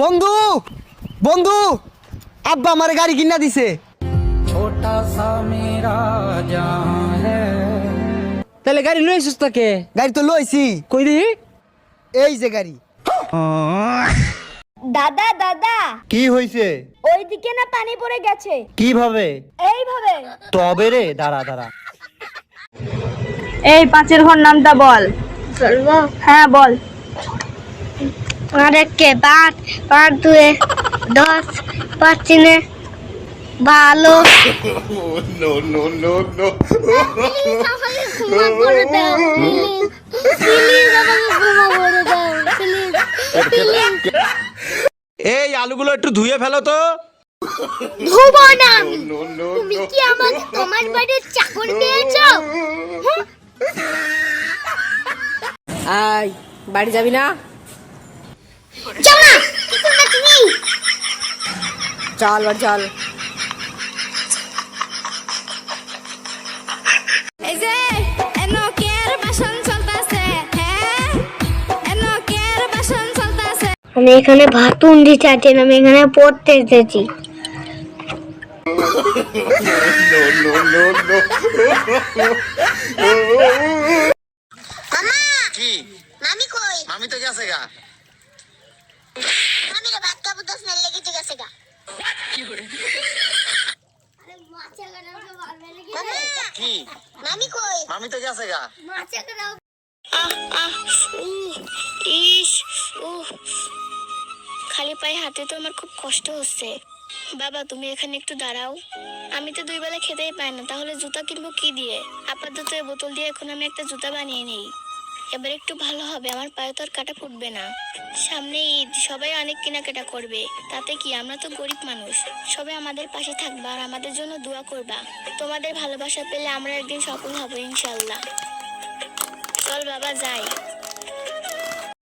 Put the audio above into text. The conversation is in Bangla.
বন্ধু বন্ধু আব্বা আমার গাড়ি কিনা দিছে। তাহলে গাড়ি লই আসিস তাকে? গাড়ি তো লইছি। কই দি এই যে গাড়ি। দাদা দাদা। কি হইছে? ওইদিকে না পানি পড়ে গেছে। কীভাবে? এইভাবে। তবে রে দাঁড়া দাঁড়া। এই পাঁচের ঘর নামটা বল। হ্যাঁ বল। পাঁচ পাঁচ দুয়ে দশ পাঁচ তিনে ভালো এই আলুগুলো একটু ধুয়ে ফেলো তো। ধুবো না। তুমি কি আমাকে তোমার বাড়ির চাকর পেয়েছ আই বাড়ি যাবি না? যাও না কি করবে তুমি চল চল আমি এখানে ভাতুন্ডি চাটেন আমি এখানে পড়তে এসেছি। মামি কই? মামি তো গেছে গা। ভাত খাব লেগে গেছে গা। কি? মামি কই? মামি তো গেছে গা। আহ আহ ইস উহ। খালি পায়ে হাতে তো আমার খুব কষ্ট হচ্ছে। বাবা তুমি এখানে একটু দাঁড়াও। আমি তো দুই বেলা খেতেই পাই না তাহলে জুতা কিনবো কি দিয়ে? আপাতত এই বোতল দিয়ে এখন আমি একটা জুতা বানিয়ে নেই। এবার একটু ভালো হবে, আমার পায়ে তো আর কাটা ফুটবে না। সামনে ঈদ, সবাই অনেক কেনাকাটা করবে। তাতে কি, আমরা তো গরিব মানুষ। সবাই আমাদের পাশে থাকবা আর আমাদের জন্য দোয়া করবা। তোমাদের ভালোবাসা পেলে আমরা একদিন সফল হব ইনশাল্লাহ চল বাবা, যাই।